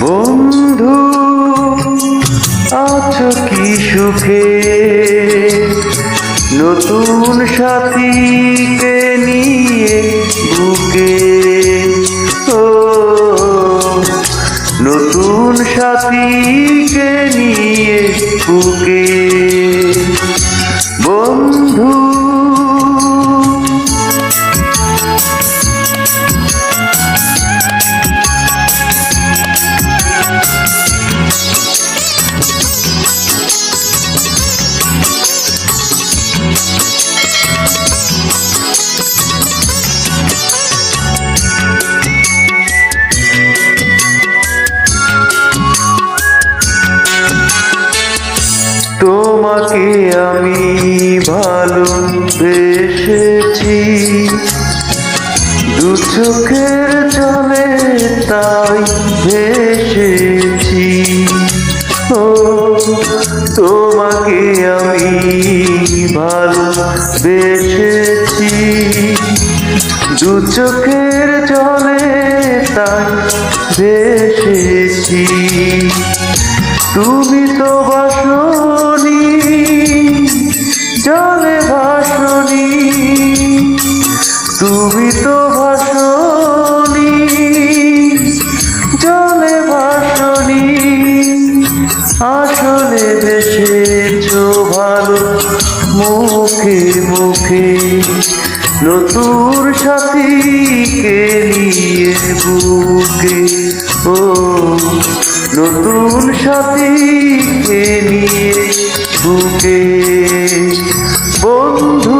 বন্ধু আছো কি সুখে? নতুন সাথীকে নিয়ে বুকে ও নতুন সাথীকে নিয়ে বুকে। বন্ধু তোমাকে আমি ভালোবেসেছি। দু চোখের জলে তাই ভেসেছি। ও, তোমাকে আমি ভালোবেসেছি। দু চোখের জলে তাই ভেসেছি। তুমি তো বাসনি জলে ভাসনি, তুমি তো ভাসনি, জলে ভাসনি, আসলে দেশেছ ভালো মুখে মুখে, নতুন সাথীকে নিয়ে বুকে, ও নতুন সাথীকে নিয়ে বুকে। বন্ধু।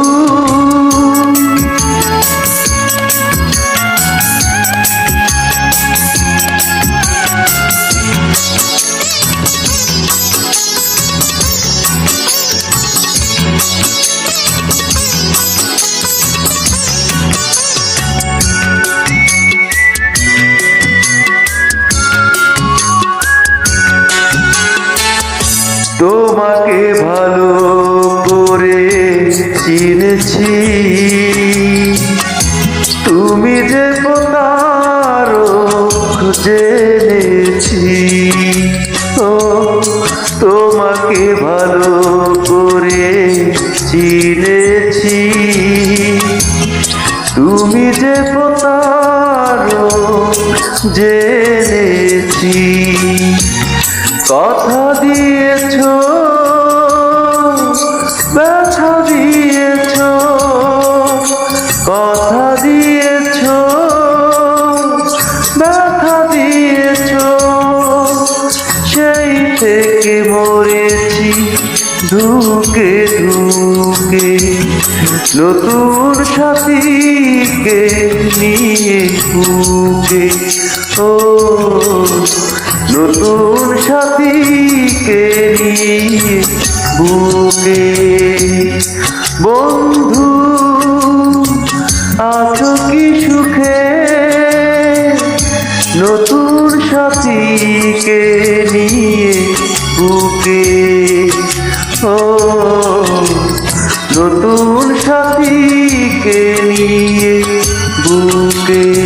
তোমাকে ভালো করে চিনেছি। তুমি যে প্রতারক জেনেছি। ও, তোমাকে ভালো করে চিনেছি। তুমি যে প্রতারক জেনেছি। কথা দিয়েছ থেকে মরেছি ধুকে ধুকে। নতুন সাথীকে নিয়ে বুকে ও, নতুন সাথীকে নিয়ে বুকে বন্ধু, আছো কি সুখে? নতুন সাথীকে নতুন সাথীকে নিয়ে বুকে